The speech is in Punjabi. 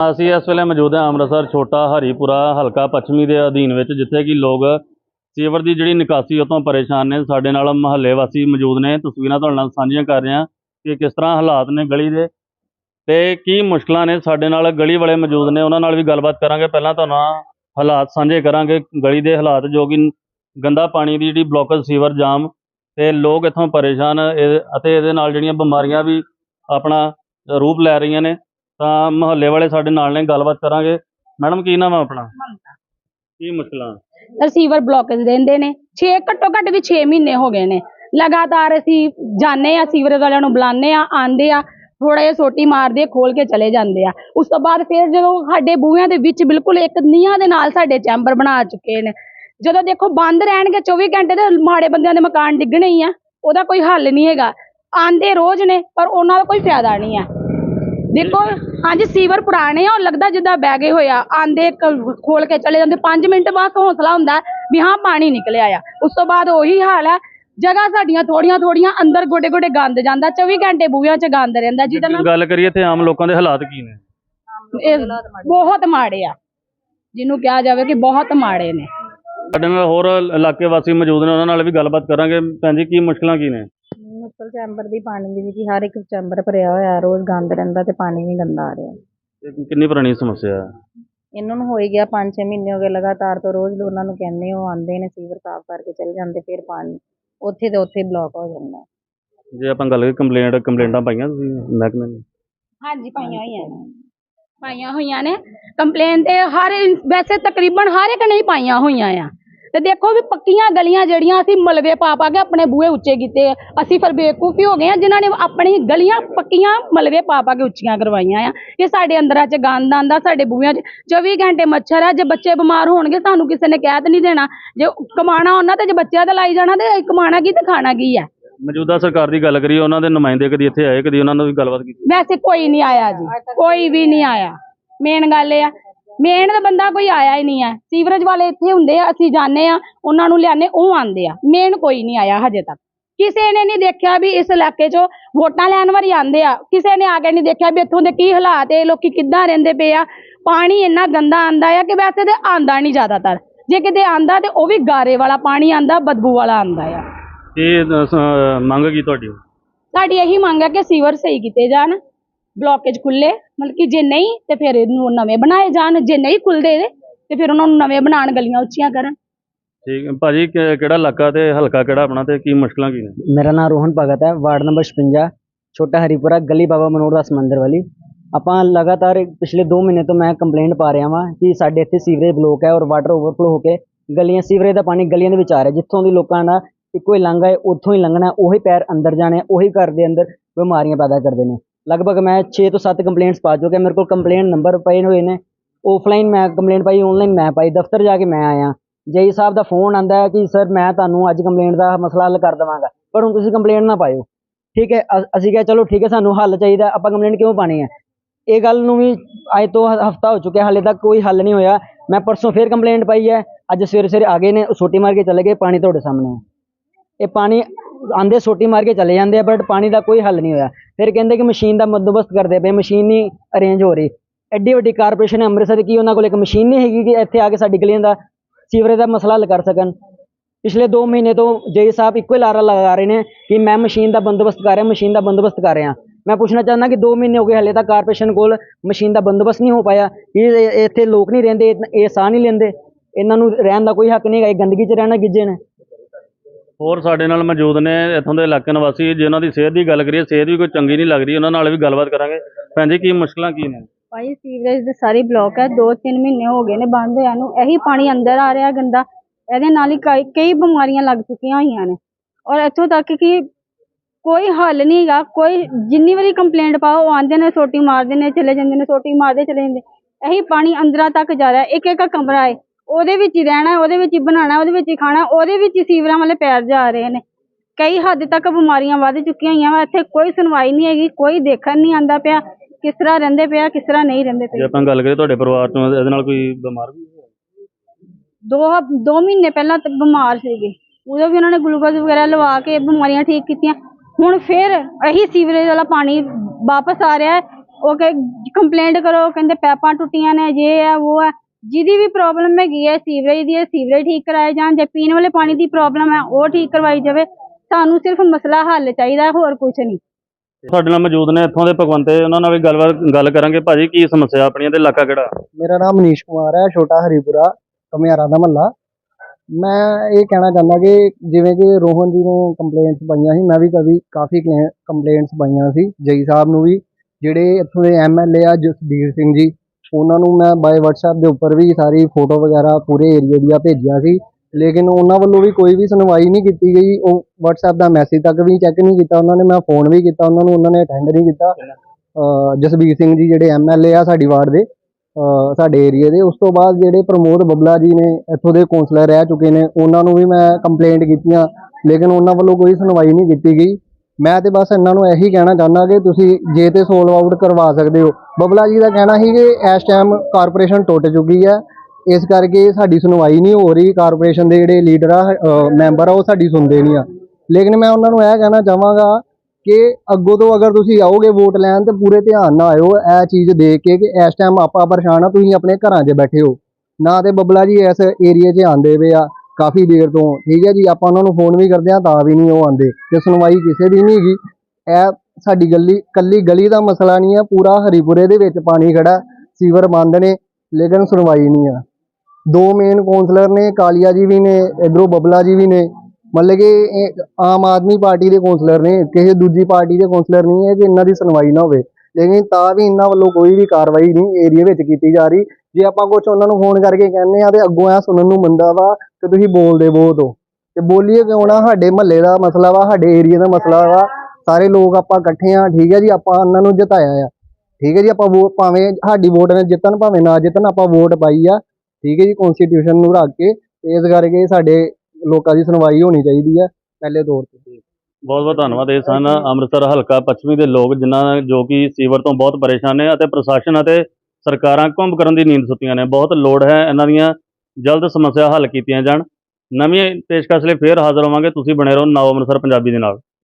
ਅਸੀਂ ਇਸ ਵੇਲੇ ਮੌਜੂਦ ਹਾਂ ਅੰਮ੍ਰਿਤਸਰ, ਛੋਟਾ, ਹਰੀਪੁਰਾ, ਹਲਕਾ ਪੱਛਮੀ ਦੇ ਅਧੀਨ ਵਿੱਚ, ਜਿੱਥੇ ਕਿ ਲੋਕ ਸੀਵਰ ਦੀ ਜਿਹੜੀ ਨਿਕਾਸੀ ਉਹ ਪਰੇਸ਼ਾਨ ਨੇ। ਸਾਡੇ ਨਾਲ ਮਹੱਲੇ ਵਾਸੀ ਮੌਜੂਦ ਨੇ। ਤਸਵੀਰਾਂ ਤੁਹਾਡੇ ਨਾਲ ਸਾਂਝੀਆਂ ਕਰ ਰਹੇ ਹਾਂ ਕਿ ਕਿਸ ਤਰ੍ਹਾਂ ਹਾਲਾਤ ਨੇ ਗਲੀ ਦੇ ਤੇ ਕੀ ਮੁਸ਼ਕਲਾਂ ਨੇ। ਸਾਡੇ ਨਾਲ ਗਲੀ ਵਾਲੇ ਮੌਜੂਦ ਨੇ। ਉਹਨਾਂ ਨਾਲ ਵੀ ਗੱਲਬਾਤ ਕਰਾਂਗੇ। ਪਹਿਲਾਂ ਤੁਹਾਨੂੰ ਹਾਲਾਤ ਸਾਂਝੇ ਕਰਾਂਗੇ। ਗਲੀ ਦੇ ਹਾਲਾਤ ਜੋ ਕਿ ਗੰਦਾ ਪਾਣੀ ਦੀ ਜਿਹੜੀ ਬਲੋਕੇਜ ਸੀਵਰ ਜਾਮ ਤੇ ਲੋਕ ਇੱਥੋਂ ਪਰੇਸ਼ਾਨ ਇਹ- ਅਤੇ ਇਹਦੇ ਨਾਲ ਜਿਹੜੀਆਂ ਬਿਮਾਰੀਆਂ ਵੀ ਆਪਣਾ ਰੂਪ ਲੈ ਰਹੀਆਂ ਨੇ। ਤਾਂ ਮੁਹੱਲੇ ਵਾਲੇ ਸਾਡੇ ਨਾਲ ਨੇ ਗੱਲਬਾਤ ਕਰਾਂਗੇ। ਮੈਡਮ ਕੀ ਨਾਮ ਹੈ ਆਪਣਾ? ਕੀ ਮੁਸ਼ਕਲਾਂ ਰਿਸੀਵਰ ਬਲੌਕੇਜ ਦਿੰਦੇ ਨੇ। 6 ਘੱਟੋ ਘੱਟ ਵੀ 6 ਮਹੀਨੇ ਹੋ ਗਏ ਨੇ। ਲਗਾਤਾਰ ਅਸੀਂ ਜਾਂਦੇ ਆ ਸੀਵਰੇਜ ਵਾਲਿਆਂ ਨੂੰ ਬੁਲਾਉਂਦੇ ਆ ਆਂਦੇ ਆ ਥੋੜਾ ਜਿਹਾ ਸੋਟੀ ਮਾਰਦੇ ਖੋਲ ਕੇ ਚਲੇ ਜਾਂਦੇ ਆ ਉਸ ਤੋਂ ਬਾਅਦ ਫਿਰ ਜਦੋਂ ਸਾਡੇ ਬੂਹਿਆਂ ਦੇ ਵਿੱਚ ਬਿਲਕੁਲ ਇੱਕ ਨੀਹਾਂ ਦੇ ਨਾਲ ਸਾਡੇ ਚੈਂਬਰ ਬਣਾ ਚੁੱਕੇ ਨੇ। ਜਦੋਂ ਦੇਖੋ ਬੰਦ ਰਹਿਣਗੇ 24 ਘੰਟੇ ਤੇ ਮਾੜੇ ਬੰਦਿਆਂ ਦੇ ਮਕਾਨ ਡਿੱਗਣੇ ਹੀ ਆ। ਉਹਦਾ ਕੋਈ ਹੱਲ ਨਹੀਂ ਹੈਗਾ। ਆਂਦੇ ਰੋਜ਼ ਨੇ ਪਰ ਉਹਨਾਂ ਦਾ ਕੋਈ ਫਾਇਦਾ ਨਹੀਂ ਆ। ਦੇਖੋ ਹਾਂਜੀ ਸੀਵਰ ਪੁਰਾਣੇ ਆ ਉਹ ਲੱਗਦਾ ਜਿੱਦਾਂ ਬਹਿ ਗਏ ਹੋਇਆ ਆਂਦੇ ਖੋਲ ਕੇ ਚਲੇ ਜਾਂਦੇ 5 ਮਿੰਟ ਬਾਅਦ ਹੌਸਲਾ ਹੁੰਦਾ ਵੀ ਹਾਂ ਪਾਣੀ ਨਿਕਲਿਆ ਆ। ਉਸ ਤੋਂ ਬਾਅਦ ਉਹੀ ਹਾਲ ਹੈ ਜਗ੍ਹਾ ਸਾਡੀਆਂ ਥੋੜੀਆਂ ਥੋੜੀਆਂ ਅੰਦਰ ਗੋਡੇ ਗੋਡੇ ਗੰਦ ਜਾਂਦਾ 24 ਘੰਟੇ ਬੂਹਿਆਂ 'ਚ ਗੰਦ ਰਹਿੰਦਾ ਜਿਹਦੇ ਨਾਲ ਗੱਲ ਕਰੀਏ ਤੇ ਆਮ ਲੋਕਾਂ ਦੇ ਹਾਲਾਤ ਕੀ ਨੇ? ਇਹ ਬਹੁਤ ਮਾੜੇ ਆ। ਜਿਹਨੂੰ ਕਿਹਾ ਜਾਵੇ ਕਿ ਬਹੁਤ ਮਾੜੇ ਨੇ। ਸਾਡੇ ਨਾਲ ਹੋਰ ਇਲਾਕੇ ਵਾਸੀ ਮੌਜੂਦ ਨੇ ਉਹਨਾਂ ਨਾਲ ਵੀ ਗੱਲਬਾਤ ਕਰਾਂਗੇ। ਭੈਣ ਜੀ ਕੀ ਮੁਸ਼ਕਲਾਂ ਕੀ ਨੇ? ਮੁਸਲ ਚੈਂਬਰ ਦੀ ਪਾਣੀ ਦੀ ਜੀ ਹਰ ਇੱਕ ਚੈਂਬਰ ਭਰਿਆ ਹੋਇਆ ਰੋਜ਼ ਗੰਦ ਰਹਿੰਦਾ ਤੇ ਪਾਣੀ ਵੀ ਗੰਦਾ ਆ ਰਿਹਾ। ਇਹ ਕਿੰਨੀ ਪੁਰਾਣੀ ਸਮੱਸਿਆ ਹੈ ਇਹਨਾਂ ਨੂੰ ਹੋ ਹੀ ਗਿਆ 5-6 ਮਹੀਨੇ ਹੋ ਗਏ ਲਗਾਤਾਰ ਤੋਂ ਰੋਜ਼ ਉਹਨਾਂ ਨੂੰ ਕਹਿੰਦੇ ਉਹ ਆਉਂਦੇ ਨੇ ਸੀਵਰ ਸਾਫ਼ ਕਰਕੇ ਚਲੇ ਜਾਂਦੇ ਫਿਰ ਪਾਣੀ ਉੱਥੇ ਤੇ ਉੱਥੇ ਬਲੌਕ ਹੋ ਜਾਂਦਾ। ਜੇ ਆਪਾਂ ਗੱਲ ਕਰੀਏ ਕੰਪਲੇਂਟ ਕੰਪਲੇਂਟਾਂ ਪਾਈਆਂ ਤੁਸੀਂ ਮਹਿਕਮੇ ਨੂੰ? ਹਾਂਜੀ ਪਾਈਆਂ ਹੋਈਆਂ ਨੇ। ਪਾਈਆਂ ਹੋਈਆਂ ਨੇ। ਕੰਪਲੇਨ ਤੇ ਹਰ ਵੈਸੇ ਤਕਰੀਬਨ ਹਰ ਇੱਕ ਨੇ ਹੀ ਪਾਈਆਂ ਹੋਈਆਂ ਆ। ਤੇ ਦੇਖੋ ਵੀ ਪੱਕੀਆਂ ਗਲੀਆਂ ਜਿਹੜੀਆਂ ਅਸੀਂ ਮਲਬੇ ਪਾ ਪਾ ਕੇ ਆਪਣੇ ਬੂਹੇ ਉੱਚੇ ਕੀਤੇ ਆ। ਅਸੀਂ ਫਿਰ ਬੇਵਕੂਫੀ ਹੋ ਗਏ ਆ ਜਿਨ੍ਹਾਂ ਨੇ ਆਪਣੀ ਗਲੀਆਂ ਪੱਕੀਆਂ ਮਲਬੇ ਪਾ ਪਾ ਕੇ ਉੱਚੀਆਂ ਕਰਵਾਈਆਂ ਆ। ਕਿ ਸਾਡੇ ਅੰਦਰਾਂ 'ਚ ਗੰਦ ਆਂਦਾ ਸਾਡੇ ਬੂਹਿਆਂ 'ਚ। 24 ਘੰਟੇ ਮੱਛਰ ਆ ਜੇ ਬੱਚੇ ਬਿਮਾਰ ਹੋਣਗੇ ਸਾਨੂੰ ਕਿਸੇ ਨੇ ਕਹਿ ਤਾਂ ਨਹੀਂ ਦੇਣਾ। ਜੇ ਕਮਾਣਾ ਉਹਨਾਂ ਤੇ ਜੇ ਬੱਚਿਆਂ ਤੇ ਲਾਈ ਜਾਣਾ ਤੇ ਕਮਾਣਾ ਕੀ ਤੇ ਖਾਣਾ ਕੀ ਆ? ਮੌਜੂਦਾ ਸਰਕਾਰ ਦੀ ਗੱਲ ਕਰੀਏ ਉਹਨਾਂ ਦੇ ਨੁਮਾਇੰਦੇ ਕਦੀ ਇੱਥੇ ਆਏ ਕਦੀ ਉਹਨਾਂ ਨਾਲ ਵੀ ਗੱਲਬਾਤ ਕੀਤੀ? ਵੈਸੇ ਕੋਈ ਨਹੀਂ ਆਇਆ ਜੀ ਕੋਈ ਵੀ ਨਹੀਂ ਆਇਆ। ਮੇਨ ਗੱਲ ਇਹ ਆ ਮੇਨ ਦਾ ਬੰਦਾ ਕੋਈ ਆਇਆ ਹੀ ਨਹੀਂ ਹੈ। ਸੀਵਰੇਜ ਵਾਲੇ ਇੱਥੇ ਹੁੰਦੇ ਆ ਅਸੀਂ ਜਾਂਦੇ ਆ ਉਹਨਾਂ ਨੂੰ ਲਿਆਨੇ ਉਹ ਆਂਦੇ ਆ। ਮੇਨ ਕੋਈ ਨਹੀਂ ਆਇਆ ਹਜੇ ਤੱਕ। ਕਿਸੇ ਨੇ ਨਹੀਂ ਦੇਖਿਆ ਵੀ ਇਸ ਇਲਾਕੇ 'ਚੋਂ ਵੋਟਾਂ ਲੈਣ ਵਾਰੀ ਆਂਦੇ ਆ। ਕਿਸੇ ਨੇ ਆ ਕੇ ਨਹੀਂ ਦੇਖਿਆ ਵੀ ਇੱਥੋਂ ਦੇ ਕੀ ਹਾਲਾਤ ਏ ਲੋਕੀ ਕਿੱਦਾਂ ਰਹਿੰਦੇ ਪਏ ਆ। ਪਾਣੀ ਇੰਨਾ ਗੰਦਾ ਆਂਦਾ ਆ ਕਿ ਵੈਸੇ ਤੇ ਆਂਦਾ ਨਹੀਂ ਜ਼ਿਆਦਾਤਰ। ਜੇ ਕਿਤੇ ਆਂਦਾ ਤੇ ਉਹ ਵੀ ਗਾਰੇ ਵਾਲਾ ਪਾਣੀ ਆਂਦਾ ਬਦਬੂ ਵਾਲਾ ਆਂਦਾ ਆ। ਇਹ ਮੰਗ ਕੀ ਤੁਹਾਡੀ? ਸਾਡੀ ਇਹੀ ਮੰਗ ਹੈ ਕਿ ਸੀਵਰ ਸਹੀ ਕੀਤੇ ਜਾਣ। ਬਲੋਕੇਜ ਖੁੱਲੇ ਮਤਲਬ ਕਿ ਜੇ ਨਹੀਂ ਤੇ ਫਿਰ ਇਹਨੂੰ ਨਵੇਂ ਬਣਾਏ ਜਾਣ ਜੇ ਨਹੀਂ ਖੁੱਲਦੇ ਤੇ ਫਿਰ ਉਹਨਾਂ ਨੂੰ ਨਵੇਂ ਬਣਾਉਣ ਗਲੀਆਂ ਉੱਚੀਆਂ ਕਰਨ। ਠੀਕ ਹੈ। ਭਾਜੀ ਕਿ- ਕਿਹੜਾ ਇਲਾਕਾ ਤੇ ਹਲਕਾ ਕਿਹੜਾ ਆਪਣਾ ਤੇ ਕੀ ਮੁਸ਼ਕਲਾਂ ਕੀ ਨੇ? ਮੇਰਾ ਨਾਮ ਰੋਹਨ ਭਗਤ ਹੈ ਵਾਰਡ ਨੰਬਰ 56 ਛੋਟਾ ਹਰੀਪੁਰਾ ਗਲੀ ਬਾਬਾ ਮਨੋਹਰ ਦਾਸ ਮੰਦਿਰ ਵਾਲੀ। ਆਪਾਂ ਲਗਾਤਾਰ ਪਿਛਲੇ 2 ਮਹੀਨੇ ਤੋਂ ਮੈਂ ਕੰਪਲੇਂਟ ਪਾ ਰਿਹਾ ਵਾਂ ਕਿ ਸਾਡੇ ਇੱਥੇ ਸੀਵਰੇਜ ਬਲੋਕ ਹੈ ਔਰ ਵਾਟਰ ਓਵਰਫਲੋ ਹੋ ਕੇ ਗਲੀਆਂ ਸੀਵਰੇਜ ਦਾ ਪਾਣੀ ਗਲੀਆਂ ਦੇ ਵਿੱਚ ਆ ਰਿਹਾ। ਜਿੱਥੋਂ ਦੀ ਲੋਕਾਂ ਦਾ ਇੱਕੋ ਹੀ ਲੰਘਾ ਹੈ ਉੱਥੋਂ ਹੀ ਲੰਘਣਾ ਹੈ, ਉਹੀ ਪੈਰ ਅੰਦਰ ਜਾਣੇ ਉਹੀ ਘਰ ਦੇ ਅੰਦਰ ਬਿਮਾਰੀਆਂ ਪੈਦਾ ਕਰਦੇ ਨੇ। ਲਗਭਗ ਮੈਂ 6 ਤੋਂ 7 ਕੰਪਲੇਂਟਸ ਪਾ ਚੁੱਕਿਆ। ਮੇਰੇ ਕੋਲ ਕੰਪਲੇਂਟ ਨੰਬਰ ਪਏ ਹੋਏ ਨੇ। ਆਫਲਾਈਨ ਮੈਂ ਕੰਪਲੇਂਟ ਪਾਈ ਆਨਲਾਈਨ ਮੈਂ ਪਾਈ। ਦਫ਼ਤਰ ਜਾ ਕੇ ਮੈਂ ਆਇਆ। ਜੇਈ ਸਾਹਿਬ ਦਾ ਫੋਨ ਆਂਦਾ ਹੈ ਕਿ ਸਰ ਮੈਂ ਤੁਹਾਨੂੰ ਅੱਜ ਕੰਪਲੇਂਟ ਦਾ ਮਸਲਾ ਹੱਲ ਕਰ ਦੇਵਾਂਗਾ। ਪਰ ਹੁਣ ਤੁਸੀਂ ਕੰਪਲੇਂਟ ਨਾ ਪਾਇਓ। ਠੀਕ ਹੈ, ਅ- ਅਸੀਂ ਕਿਹਾ ਚਲੋ ਠੀਕ ਹੈ, ਸਾਨੂੰ ਹੱਲ ਚਾਹੀਦਾ ਆਪਾਂ ਕੰਪਲੇਂਟ ਕਿਉਂ ਪਾਣੀ ਹੈ? ਇਹ ਗੱਲ ਨੂੰ ਵੀ ਅੱਜ ਤੋਂ ਹਫਤਾ ਹੋ ਚੁੱਕਿਆ। ਹਾਲੇ ਤੱਕ ਕੋਈ ਹੱਲ ਨਹੀਂ ਹੋਇਆ। ਮੈਂ ਪਰਸੋਂ ਫੇਰ ਕੰਪਲੇਂਟ ਪਾਈ ਹੈ। ਅੱਜ ਸਵੇਰੇ ਸਵੇਰੇ ਆ ਗਏ ਨੇ। ਛੋਟੀ ਮਾਰ ਕੇ ਚਲੇ ਗਏ। ਪਾਣੀ ਤੁਹਾਡੇ ਸਾਹਮਣੇ ਇਹ ਪਾਣੀ ਆਂਦੇ ਸੋਟੀ ਮਾਰ ਕੇ ਚਲੇ ਜਾਂਦੇ ਆ ਬਟ ਪਾਣੀ ਦਾ ਕੋਈ ਹੱਲ ਨਹੀਂ ਹੋਇਆ। ਫਿਰ ਕਹਿੰਦੇ ਕਿ ਮਸ਼ੀਨ ਦਾ ਬੰਦੋਬਸਤ ਕਰਦੇ ਪਏ, ਮਸ਼ੀਨ ਨਹੀਂ ਅਰੇਂਜ ਹੋ ਰਹੀ। ਐਡੀ ਵੱਡੀ ਕਾਰਪੋਰੇਸ਼ਨ ਹੈ ਅੰਮ੍ਰਿਤਸਰ ਕੀ ਉਹਨਾਂ ਕੋਲ ਇੱਕ ਮਸ਼ੀਨ ਨਹੀਂ ਹੈਗੀ ਕਿ ਇੱਥੇ ਆ ਕੇ ਸਾਡੀ ਗਲੀਆਂ ਦਾ ਸੀਵਰੇਜ ਦਾ ਮਸਲਾ ਹੱਲ ਕਰ ਸਕਣ? ਪਿਛਲੇ 2 ਮਹੀਨੇ ਤੋਂ ਜੇਈ ਸਾਹਿਬ ਇੱਕੋ ਹੀ ਲਾਰਾ ਲਗਾ ਰਹੇ ਨੇ ਕਿ ਮੈਂ ਮਸ਼ੀਨ ਦਾ ਬੰਦੋਬਸਤ ਕਰ ਰਿਹਾ, ਮਸ਼ੀਨ ਦਾ ਬੰਦੋਬਸਤ ਕਰ ਰਿਹਾ। ਮੈਂ ਪੁੱਛਣਾ ਚਾਹੁੰਦਾ ਕਿ 2 ਮਹੀਨੇ ਹੋ ਗਏ ਹਲੇ ਤੱਕ ਕਾਰਪੋਰੇਸ਼ਨ ਕੋਲ ਮਸ਼ੀਨ ਦਾ ਬੰਦੋਬਸਤ ਨਹੀਂ ਹੋ ਪਾਇਆ। ਇਹ ਇੱਥੇ ਲੋਕ ਨਹੀਂ ਰਹਿੰਦੇ, ਇਹ- ਇਹ ਸਾਹ ਨਹੀਂ ਲੈਂਦੇ? ਇਹਨਾਂ ਨੂੰ ਰਹਿਣ ਦਾ ਕੋਈ ਹੱਕ ਨਹੀਂ ਹੈਗਾ, ਇਹ ਗੰਦਗੀ 'ਚ ਰਹਿਣਾ ਗਿੱਜੇ ਨੇ? ਹੋਰ ਸਾਡੇ ਨਾਲ ਮੌਜੂਦ ਨੇ ਇੱਥੋਂ ਦੇ ਇਲਾਕੇ ਨਿਵਾਸੀ ਜੇ ਦੀ ਸਿਹਤ ਦੀ ਗੱਲ ਕਰੀਏ, ਸਿਹਤ ਵੀ ਕੋਈ ਚੰਗੀ ਨਹੀਂ ਲੱਗ ਰਹੀ, ਉਹਨਾਂ ਨਾਲ ਵੀ ਗੱਲਬਾਤ ਕਰਾਂਗੇ। ਭੈਣ ਜੀ, ਕੀ ਮੁਸ਼ਕਲਾਂ ਕੀ ਨੇ? ਭਾਈ, ਸੀਵਰੇਜ ਦੇ ਸਾਰੇ ਬਲੌਕ ਹੈ 2-3 ਮਹੀਨੇ ਹੋ ਗਏ ਨੇ ਬੰਦ ਹੋਇਆ ਨੂੰ, ਇਹੀ ਪਾਣੀ ਅੰਦਰ ਆ ਰਿਹਾ ਗੰਦਾ, ਇਹਦੇ ਨਾਲ ਹੀ ਕਈ ਕਈ ਬਿਮਾਰੀਆਂ ਲੱਗ ਚੁੱਕੀਆਂ ਹੋਈਆਂ ਨੇ। ਔਰ ਇੱਥੋਂ ਤੱਕ ਕਿ ਕੋਈ ਹੱਲ ਨਹੀਂ ਹੈਗਾ, ਕੋਈ, ਜਿੰਨੀ ਵਾਰੀ ਕੰਪਲੇਂਟ ਪਾਓ, ਉਹ ਆਉਂਦੇ ਨੇ, ਸੋਟੀ ਮਾਰਦੇ ਨੇ, ਚਲੇ ਜਾਂਦੇ ਨੇ, ਸੋਟੀ ਮਾਰਦੇ, ਚਲੇ ਜਾਂਦੇ ਇਹੀ ਪਾਣੀ ਅੰਦਰਾਂ ਤੱਕ ਜਾ ਰਿਹਾ ਇੱਕ ਇੱਕ ਕਮਰਾ ਹੈ ਉਹਦੇ ਵਿੱਚ ਹੀ ਰਹਿਣਾ ਉਹਦੇ ਵਿੱਚ ਹੀ ਬਣਾਉਣਾ ਉਹਦੇ ਵਿੱਚ ਹੀ ਖਾਣਾ ਉਹਦੇ ਵਿੱਚ ਹੀ ਸੀਵਰਾਂ ਵਾਲੇ ਪੈਰ ਜਾ ਰਹੇ ਨੇ। ਕਈ ਹੱਦ ਤੱਕ ਬਿਮਾਰੀਆਂ ਵੱਧ ਚੁੱਕੀਆਂ ਹੋਈਆਂ ਵਾ ਇੱਥੇ ਕੋਈ ਸੁਣਵਾਈ ਨਹੀਂ ਹੈਗੀ ਕੋਈ ਦੇਖਣ ਨਹੀਂ ਆਂਦਾ ਪਿਆ ਕਿਸ ਤਰ੍ਹਾਂ ਰਹਿੰਦੇ ਪਿਆ ਕਿਸ ਤਰ੍ਹਾਂ ਨਹੀਂ ਰਹਿੰਦੇ ਜੇ ਪਏ ਆਪਾਂ ਗੱਲ ਕਰੀਏ ਤੁਹਾਡੇ ਪਰਿਵਾਰ ਤੋਂ ਇਹਦੇ ਨਾਲ ਕੋਈ ਬਿਮਾਰ ਵੀ ਹੋਇਆ? ਦੋ ਹਫ਼- ਦੋ ਮਹੀਨੇ ਪਹਿਲਾਂ ਤੱਕ ਬਿਮਾਰ ਸੀਗੇ। ਉਦੋਂ ਵੀ ਉਹਨਾਂ ਨੇ ਗਲੂਕੋਜ਼ ਵਗੈਰਾ ਲਵਾ ਕੇ ਬਿਮਾਰੀਆਂ ਠੀਕ ਕੀਤੀਆਂ। ਹੁਣ ਫਿਰ ਇਹੀ ਸੀਵਰੇਜ ਵਾਲਾ ਪਾਣੀ ਵਾਪਸ ਆ ਰਿਹਾ ਹੈ। ਉਹ ਕਹੇ ਕੰਪਲੇਂਟ ਕਰੋ ਕਹਿੰਦੇ ਪੈਪਾਂ ਟੁੱਟੀਆਂ ਨੇ ਜੇ ਹੈ ਉਹ ਹੈ ਜਿਹਦੀ ਵੀ ਪ੍ਰੋਬਲਮ ਹੈਗੀ ਹੈ ਸੀਵਰੇਜ ਦੀ ਹੈ ਸੀਵਰੇਜ ਠੀਕ ਕਰਾਏ ਜਾਣ ਜੇ ਪੀਣ ਵਾਲੇ ਪਾਣੀ ਦੀ ਪ੍ਰੋਬਲਮ ਹੈ ਉਹ ਠੀਕ ਕਰਵਾਈ ਜਾਵੇ ਸਾਨੂੰ ਸਿਰਫ ਮਸਲਾ ਹੱਲ ਚਾਹੀਦਾ ਹੈ, ਹੋਰ ਕੁਝ ਨਹੀਂ। ਸਾਡੇ ਨਾਲ ਮੌਜੂਦ ਨੇ ਇੱਥੋਂ ਦੇ ਭਗਵੰਤੇ ਉਹਨਾਂ ਨਾਲ ਵੀ ਗੱਲਬਾਤ ਗੱਲ ਕਰਾਂਗੇ। ਭਾਜੀ ਕੀ ਸਮੱਸਿਆ ਆਪਣੀਆਂ ਤੇ ਇਲਾਕਾ ਕਿਹੜਾ? ਮੇਰਾ ਨਾਮ ਮਨੀਸ਼ ਕੁਮਾਰ ਹੈ ਛੋਟਾ ਹਰੀਪੁਰਾ ਕਮਿਆਰਾ ਦਾ ਮਹੱਲਾ। ਮੈਂ ਇਹ ਕਹਿਣਾ ਚਾਹੁੰਦਾ ਕਿ ਜਿਵੇਂ ਕਿ ਰੋਹਨ ਜੀ ਨੇ ਕੰਪਲੇਂਟਸ ਪਾਈਆਂ ਸੀ ਮੈਂ ਵੀ ਕਦੀ ਕਾਫੀ ਕੰਪਲੇਂਟਸ ਪਾਈਆਂ ਸੀ ਜਈ ਸਾਹਿਬ ਨੂੰ ਵੀ ਜਿਹੜੇ ਇੱਥੋਂ ਦੇ ਐਮਐਲਏ ਆ ਜਸਬੀਰ ਸਿੰਘ ਜੀ। ਉਹਨਾਂ ਨੂੰ ਮੈਂ ਬਾਈ WhatsApp ਦੇ ਉੱਪਰ ਵੀ ਸਾਰੀ ਫੋਟੋ ਵਗੈਰਾ ਪੂਰੇ ਏਰੀਆ ਦੀਆਂ ਭੇਜੀਆਂ ਸੀ। ਲੇਕਿਨ ਉਹਨਾਂ ਵੱਲੋਂ ਵੀ ਕੋਈ ਵੀ ਸੁਣਵਾਈ ਨਹੀਂ ਕੀਤੀ ਗਈ। ਉਹ WhatsApp ਦਾ ਮੈਸੇਜ ਤੱਕ ਵੀ ਚੈੱਕ ਨਹੀਂ ਕੀਤਾ। ਉਹਨਾਂ ਨੇ, ਮੈਂ ਫੋਨ ਵੀ ਕੀਤਾ। ਉਹਨਾਂ ਨੂੰ ਉਹਨਾਂ ਨੇ ਅਟੈਂਡ ਨਹੀਂ ਕੀਤਾ। ਜਸਬੀਰ ਸਿੰਘ ਜੀ ਜਿਹੜੇ ਐਮਐਲਏ ਆ ਸਾਡੀ ਵਾਰਡ ਦੇ ਸਾਡੇ ਏਰੀਆ ਦੇ, ਉਸ ਤੋਂ ਬਾਅਦ ਜਿਹੜੇ ਪ੍ਰਮੋਦ ਬੱਬਲਾ ਜੀ ਨੇ ਇੱਥੋਂ ਦੇ ਕੌਂਸਲਰ ਰਹਿ ਚੁੱਕੇ ਨੇ, ਉਹਨਾਂ ਨੂੰ ਵੀ ਮੈਂ ਕੰਪਲੇਂਟ ਕੀਤੀਆਂ। ਲੇਕਿਨ ਉਹਨਾਂ ਵੱਲੋਂ ਕੋਈ ਸੁਣਵਾਈ ਨਹੀਂ ਕੀਤੀ ਗਈ। ਮੈਂ ਤੇ ਬਸ ਇਹਨਾਂ ਨੂੰ ਇਹੀ ਕਹਿਣਾ ਚਾਹੁੰਦਾ ਕਿ ਤੁਸੀਂ ਜੇ ਤੇ ਸੋਲਵ ਆਊਟ ਕਰਵਾ ਸਕਦੇ ਹੋ। ਬਬਲਾ ਜੀ ਦਾ ਕਹਿਣਾ ਸੀ ਕਿ ਇਸ ਟਾਈਮ ਕਾਰਪੋਰੇਸ਼ਨ ਟੁੱਟ ਚੁੱਕੀ ਹੈ। ਇਸ ਕਰਕੇ ਸਾਡੀ ਸੁਣਵਾਈ ਨਹੀਂ ਹੋ ਰਹੀ। ਕਾਰਪੋਰੇਸ਼ਨ ਦੇ ਜਿਹੜੇ ਲੀਡਰ ਆ ਮੈਂਬਰ ਆ, ਉਹ ਸਾਡੀ ਸੁਣਦੇ ਨਹੀਂ ਆ। ਲੇਕਿਨ ਮੈਂ ਉਹਨਾਂ ਨੂੰ ਇਹ ਕਹਿਣਾ ਚਾਹਾਂਗਾ ਕਿ ਅੱਗੋਂ ਤੋਂ ਅਗਰ ਤੁਸੀਂ ਆਓਗੇ ਵੋਟ ਲੈਣ ਤੇ ਪੂਰੇ ਧਿਆਨ ਨਾਲ ਆਇਓ ਇਹ ਚੀਜ਼ ਦੇਖ ਕੇ ਕਿ ਇਸ ਟਾਈਮ ਆਪਾਂ ਪਰੇਸ਼ਾਨ ਆ, ਤੁਸੀਂ ਆਪਣੇ ਘਰਾਂ 'ਚ ਬੈਠੇ ਹੋ। ਨਾ ਤੇ ਬੱਬਲਾ ਜੀ ਇਸ ਏਰੀਆ 'ਚ ਆਂਦੇ ਪਏ ਆ। ਕਾਫੀ ਦੇਰ ਤੋਂ। ਠੀਕ ਹੈ ਜੀ, ਆਪਾਂ ਉਹਨਾਂ ਨੂੰ ਫੋਨ ਵੀ ਕਰਦੇ ਆ ਤਾਂ ਵੀ ਨਹੀਂ ਉਹ ਆਉਂਦੇ। ਤੇ ਸੁਣਵਾਈ ਕਿਸੇ ਦੀ ਨਹੀਂ ਹੈਗੀ। ਇਹ ਸਾਡੀ ਗਲੀ, ਕੱਲੀ ਗਲੀ ਦਾ ਮਸਲਾ ਨਹੀਂ ਆ ਪੂਰਾ ਹਰੀਪੁਰੇ ਦੇ ਵਿੱਚ ਪਾਣੀ ਖੜਾ ਸੀਵਰ ਬੰਦ ਨੇ, ਲੇਕਿਨ ਸੁਣਵਾਈ ਨਹੀਂ ਆ ਦੋ ਮੇਨ ਕੌਂਸਲਰ ਨੇ, ਕਾਲੀਆ ਜੀ ਵੀ ਨੇ, ਇਧਰੋਂ ਬਬਲਾ ਜੀ ਵੀ ਨੇ। ਮਤਲਬ ਕਿ ਇਹ ਆਮ ਆਦਮੀ ਪਾਰਟੀ ਦੇ ਕੌਂਸਲਰ ਨੇ, ਕਿਸੇ ਦੂਜੀ ਪਾਰਟੀ ਦੇ ਕੌਂਸਲਰ ਨਹੀਂ ਹੈ ਕਿ ਇਹਨਾਂ ਦੀ ਸੁਣਵਾਈ ਨਾ ਹੋਵੇ। ਲੇਕਿਨ ਤਾਂ ਵੀ ਇਹਨਾਂ ਵੱਲੋਂ ਕੋਈ ਵੀ ਕਾਰਵਾਈ ਨਹੀਂ ਏਰੀਆ ਵਿੱਚ ਕੀਤੀ ਜਾ ਰਹੀ। ਜੇ ਆਪਾਂ ਕੁਝ ਉਹਨਾਂ ਨੂੰ ਫੋਨ ਕਰਕੇ ਕਹਿੰਦੇ ਆ ਤੇ ਅੱਗੋਂ ਆ ਸੁਣਨ ਨੂੰ ਮੰਦਾ ਵਾ ਕਿ ਤੁਸੀਂ ਬੋਲਦੇ ਬਹੁਤ ਹੋ। ਤੇ ਬੋਲੀਏ ਕਿਉਂ ਨਾ, ਸਾਡੇ ਮਹੱਲੇ ਦਾ ਮਸਲਾ ਵਾ, ਸਾਡੇ ਏਰੀਆ ਦਾ ਮਸਲਾ ਵਾ, ਸਾਰੇ ਲੋਕ ਆਪਾਂ ਇਕੱਠੇ ਆ, ਠੀਕ ਹੈ ਜੀ, ਆਪਾਂ ਉਹਨਾਂ ਨੂੰ ਜਿਤਾਇਆ ਆ। ਠੀਕ ਹੈ ਜੀ, ਆਪਾਂ ਵੋਟ ਭਾਵੇਂ ਸਾਡੀ ਵੋਟ ਨਾਲ ਜਿੱਤਣ, ਭਾਵੇਂ ਨਾ ਜਿੱਤਣ, ਆਪਾਂ ਵੋਟ ਪਾਈ ਆ। ਠੀਕ ਹੈ ਜੀ ਕਨਸਟੀਟਿਊਸ਼ਨ ਨੂੰ ਰੱਖ ਕੇ ਇਸ ਕਰਕੇ ਸਾਡੇ ਲੋਕਾਂ ਦੀ ਸੁਣਵਾਈ ਹੋਣੀ ਚਾਹੀਦੀ ਆ, ਪਹਿਲੇ ਤੌਰ ਤੇ। ਬਹੁਤ ਬਹੁਤ ਧੰਨਵਾਦ, ਇਹ ਸਨ ਅੰਮ੍ਰਿਤਸਰ ਹਲਕਾ ਪੱਛਮੀ ਦੇ ਲੋਕ, ਜਿਨ੍ਹਾਂ ਜੋ ਕਿ ਸੀਵਰ ਤੋਂ ਬਹੁਤ ਪਰੇਸ਼ਾਨ ਨੇ ਅਤੇ ਪ੍ਰਸ਼ਾਸਨ ਅਤੇ ਸਰਕਾਰਾਂ ਕੁੰਭ ਕਰਨ ਦੀ ਨੀਂਦ ਸੁੱਤੀਆਂ ਨੇ, ਬਹੁਤ ਲੋੜ ਹੈ ਇਹਨਾਂ ਦੀਆਂ ਜਲਦ ਸਮੱਸਿਆ ਹੱਲ ਕੀਤੀਆਂ ਜਾਣ। ਨਵੀਂ ਪੇਸ਼ਕਸ਼ ਲਈ ਫੇਰ ਹਾਜ਼ਰ ਹੋਵਾਂਗੇ, ਤੁਸੀਂ ਬਣੇ ਰਹੋ ਨਵ ਅੰਮ੍ਰਿਤਸਰ ਪੰਜਾਬੀ ਦੇ ਨਾਲ।